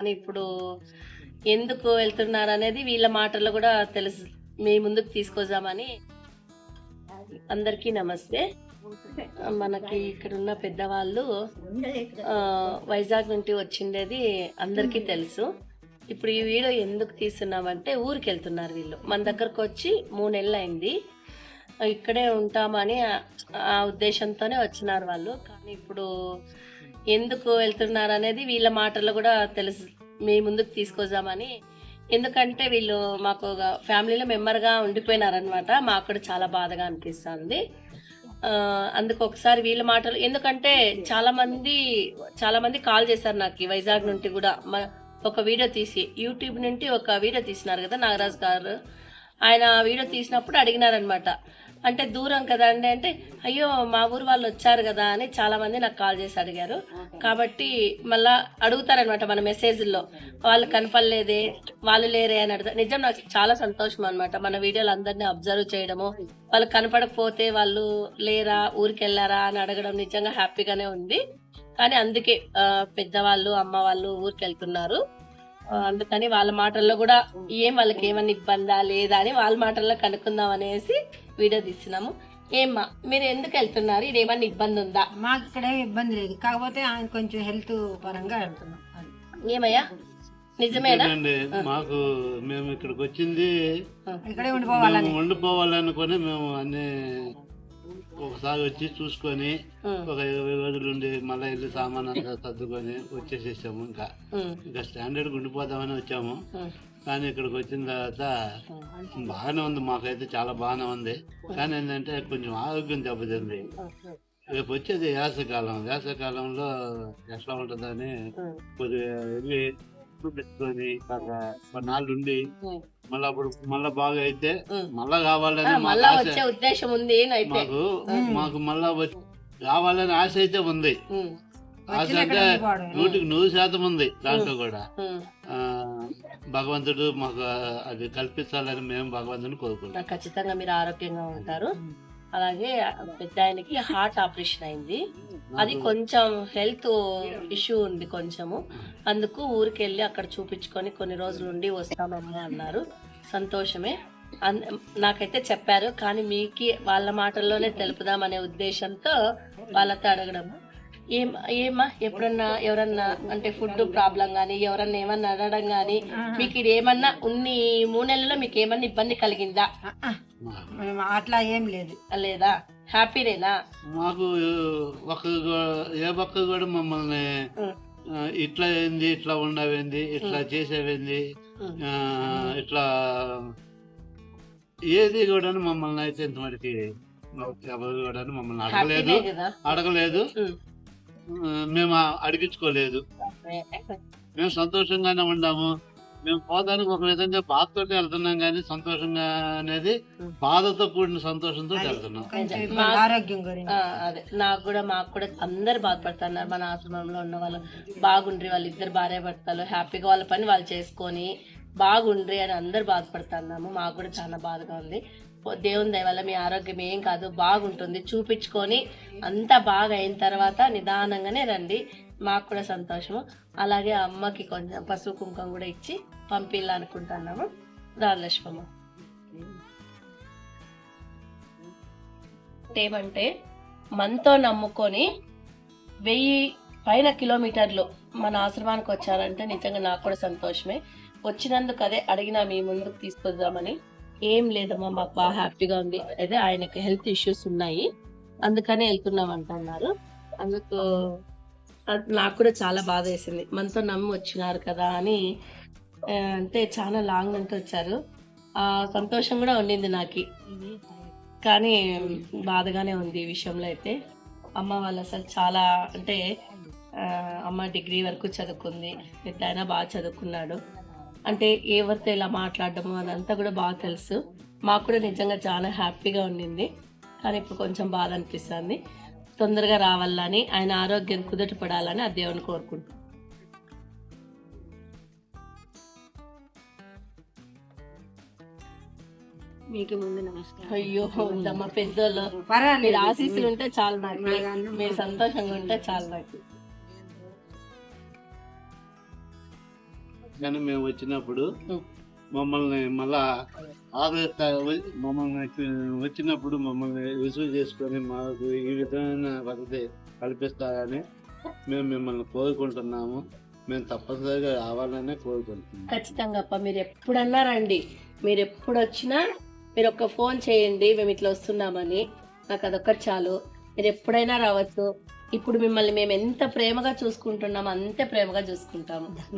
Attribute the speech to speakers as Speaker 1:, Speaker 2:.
Speaker 1: కానీ ఇప్పుడు ఎందుకు వెళ్తున్నారు అనేది వీళ్ళ మాటల్లో కూడా తెలుసు. మీ ముందుకు తీసుకొద్దామని అందరికీ నమస్తే. మనకి ఇక్కడ ఉన్న పెద్దవాళ్ళు వైజాగ్ నుండి వచ్చిండేది అందరికీ తెలుసు. ఇప్పుడు ఈ వీడియో ఎందుకు తీస్తున్నామంటే ఊరికి వెళ్తున్నారు వీళ్ళు. మన దగ్గరకు వచ్చి మూడు నెలలు అయింది ఇక్కడే ఉంటామని ఆ ఉద్దేశంతోనే వచ్చినారు వాళ్ళు. కానీ ఇప్పుడు ఎందుకు వెళ్తున్నారు అనేది వీళ్ళ మాటల్లో కూడా తెలుసు. మీ ముందుకు తీసుకొద్దామని. ఎందుకంటే వీళ్ళు మాకు ఒక ఫ్యామిలీలో మెంబర్గా ఉండిపోయినారనమాట మాకు కూడా చాలా బాధగా అనిపిస్తుంది. అందుకు ఒకసారి వీళ్ళ మాటలు ఎందుకంటే చాలా మంది చాలా మంది కాల్ చేశారు నాకు ఈ వైజాగ్ నుండి కూడా. ఒక వీడియో తీసి యూట్యూబ్ నుండి ఒక వీడియో తీసినారు కదా నాగరాజ్ గారు. ఆయన వీడియో తీసినప్పుడు అడిగినారనమాట అంటే దూరం కదా అండి అంటే అయ్యో మా ఊరు వాళ్ళు వచ్చారు కదా అని చాలా మంది నాకు కాల్ చేసి అడిగారు. కాబట్టి మళ్ళా అడుగుతారనమాట మన మెసేజ్లో. వాళ్ళు కనపడలేదే వాళ్ళు లేరే అని అడుగుతారు నిజం నాకు చాలా సంతోషం అనమాట మన వీడియోలు అందరినీ అబ్జర్వ్ చేయడము. వాళ్ళు కనపడకపోతే వాళ్ళు లేరా ఊరికి వెళ్ళారా అని అడగడం నిజంగా హ్యాపీగానే ఉంది. కానీ అందుకే పెద్దవాళ్ళు అమ్మ వాళ్ళు ఊరికి వెళ్తున్నారు అందుకని వాళ్ళ మాటల్లో కూడా ఏం వాళ్ళకి ఏమన్నా ఇబ్బందా లేదా అని వాళ్ళ మాటల్లో కనుక్కుందాం అనేసి వీడియో తీస్తున్నాము ఏమ్మా మీరు ఎందుకు వెళ్తున్నారు? ఇది ఏమన్నా ఇబ్బంది ఉందా?
Speaker 2: మాకు ఇక్కడ ఇబ్బంది లేదు. కాకపోతే ఆయన కొంచెం హెల్త్ పరంగా వెళ్తున్నాం.
Speaker 1: ఏమయ్యా? నిజమేనా?
Speaker 3: అండి మాకు మేము ఇక్కడికి వచ్చింది.
Speaker 2: ఇక్కడే ఉండిపోవాలని.
Speaker 3: ఉండిపోవాలనుకొని మేము అన్ని ఒకసారి వచ్చి చూసుకొని ఒక ఇరవై రోజులు ఉండి మళ్ళీ వెళ్ళి సామాన్ అంతా సర్దుకొని వచ్చేసేసాము ఇంకా. ఇంకా స్టాండర్డ్ ఉండిపోదామని వచ్చాము. కానీ ఇక్కడికి వచ్చిన తర్వాత బాగానే ఉంది మాకైతే చాలా బాగానే ఉంది. కానీ ఏంటంటే కొంచెం ఆరోగ్యం దెబ్బతింది. రేపు వచ్చేది వేసవికాలం వేసవికాలంలో ఎట్లా ఉంటుందని కొద్దిగా వెళ్ళి చూపించుకొని కాక కొన్నాళ్ళు ఉండి మళ్ళీ అప్పుడు మళ్ళా బాగా అయితే. మళ్ళా కావాలని
Speaker 1: మళ్ళా వచ్చే ఉద్దేశం ఉంది అయితే.
Speaker 3: మాకు మాకు మళ్ళా రావాలని ఆశ అయితే ఉంది. ఆశ అంటే. నూటికి నూరు శాతం ఉంది దాంట్లో కూడా. భగవంతుడు మాకు అది కల్పించాలని మేము భగవంతుని కోరుకుంటాం
Speaker 1: ఖచ్చితంగా మీరు ఆరోగ్యంగా ఉంటారు. అలాగే పెద్ద ఆయనకి హార్ట్ ఆపరేషన్ అయింది. అది కొంచెం హెల్త్ ఇష్యూ ఉంది కొంచెము. అందుకు ఊరికి వెళ్ళి అక్కడ చూపించుకొని కొన్ని రోజులు ఉండి వస్తామమ్మా అన్నారు. సంతోషమే. నాకైతే చెప్పారు కానీ మీకు వాళ్ళ మాటల్లోనే తెలుపుదామనే ఉద్దేశంతో వాళ్ళతో అడగడం. ఏం ఏమా? ఎప్పుడన్నా ఎవరన్నా అంటే ఫుడ్ ప్రాబ్లం కానీ ఎవరన్నా ఏమన్నా అడగడం కానీ మీకు ఇది ఏమన్నా ఉన్ని మూడు నెలల్లో మీకు ఏమన్నా ఇబ్బంది కలిగిందా?
Speaker 2: అట్లా ఏం లేదు.
Speaker 1: లేదా? హ్యాపీనేనా
Speaker 3: మాకు ఒక ఏ పక్క కూడా మమ్మల్ని ఇట్లా ఏంది ఇట్లా ఉండవేంది ఇట్లా చేసేవేంది ఇట్లా ఏది కూడా మమ్మల్ని అయితే ఇంతమటికి ఎవరు కూడా మమ్మల్ని అడగలేదు. అడగలేదు. మేము అడిగించుకోలేదు. మేము సంతోషంగానే ఉన్నాము మేము పోదానికి ఒక విధంగా బాధతో వెళ్తున్నాం కానీ సంతోషంగా అనేది. బాధతో కూడిన సంతోషంతో వెళ్తున్నాం.
Speaker 2: ఆరోగ్యం
Speaker 1: అదే. నాకు కూడా మాకు కూడా అందరు బాధపడుతున్నారు. మన ఆశ్రమంలో ఉన్న వాళ్ళు బాగుండ్రి వాళ్ళు ఇద్దరు భార్య భర్తలు హ్యాపీగా వాళ్ళ పని వాళ్ళు చేసుకొని బాగుండ్రి అని అందరు బాధపడుతున్నాము. మాకు కూడా చాలా బాధగా ఉంది. దేవుని దయ వల్ల మీ ఆరోగ్యం ఏం కాదు బాగుంటుంది. చూపించుకొని అంతా బాగా అయిన తర్వాత నిదానంగానే రండి. మాకు కూడా సంతోషము. అలాగే అమ్మకి కొంచెం పసుపు కుంకుమ కూడా ఇచ్చి పంపిల్లనుకుంటున్నాము రాజలక్ష్మమ్మ. ఏమంటే మనతో నమ్ముకొని వెయ్యి పైన కిలోమీటర్లు మన ఆశ్రమానికి వచ్చారంటే నిజంగా నాకు కూడా సంతోషమే. వచ్చినందుకు అదే అడిగినా మీ ముందుకు తీసుకొద్దామని. ఏం లేదమ్మా మాకు బాగా హ్యాపీగా ఉంది. అదే ఆయనకి హెల్త్ ఇష్యూస్ ఉన్నాయి. అందుకనే వెళ్తున్నాం అంటున్నారు. అందుకు అది నాకు కూడా చాలా బాధ వేసింది. మనతో నమ్మి వచ్చినారు కదా అని అంటే చాలా లాంగ్ నుంచి వచ్చారు. ఆ సంతోషం కూడా ఉండింది నాకు. కానీ బాధగానే ఉంది ఈ విషయంలో అయితే. అమ్మ వాళ్ళు అసలు చాలా అంటే అమ్మ డిగ్రీ వరకు చదువుకుంది. పెద్ద బాగా చదువుకున్నాడు. అంటే ఎవరితో ఇలా మాట్లాడడము అదంతా కూడా బాగా తెలుసు. మాకు కూడా నిజంగా చాలా హ్యాపీగా ఉండింది. కానీ ఇప్పుడు కొంచెం బాధ అనిపిస్తుంది. తొందరగా రావాలని ఆయన ఆరోగ్యం కుదుట పడాలని ఆ దేవుని కోరుకుంటున్నాను
Speaker 2: మీకు ముందు నమస్కారం.
Speaker 1: అయ్యో ఉందమ్మా పెద్దోళ్ళు. ఆశీస్సులు ఉంటే చాలు నాకు. మీరు సంతోషంగా ఉంటే చాలు నాకు.
Speaker 3: కానీ మేము వచ్చినప్పుడు. మమ్మల్ని మళ్ళా ఆదరిస్తా మమ్మల్ని వచ్చి- వచ్చినప్పుడు మమ్మల్ని రిసీవ్ చేసుకొని మాకు ఈ విధమైన వసతి కల్పిస్తారని మేము మిమ్మల్ని కోరుకుంటున్నాము. మేము తప్పనిసరిగా రావాలనే కోరుకుంటున్నాం
Speaker 1: ఖచ్చితంగా అప్ప. మీరు ఎప్పుడన్నా రండి. మీరు ఎప్పుడు వచ్చినా మీరు ఒక ఫోన్ చేయండి. మేము ఇట్లా వస్తున్నామని. నాకు అదొక్కటి చాలు. మీరు ఎప్పుడైనా రావచ్చు. ఇప్పుడు మిమ్మల్ని మేము ఎంత ప్రేమగా చూసుకుంటున్నామో అంతే ప్రేమగా చూసుకుంటాము.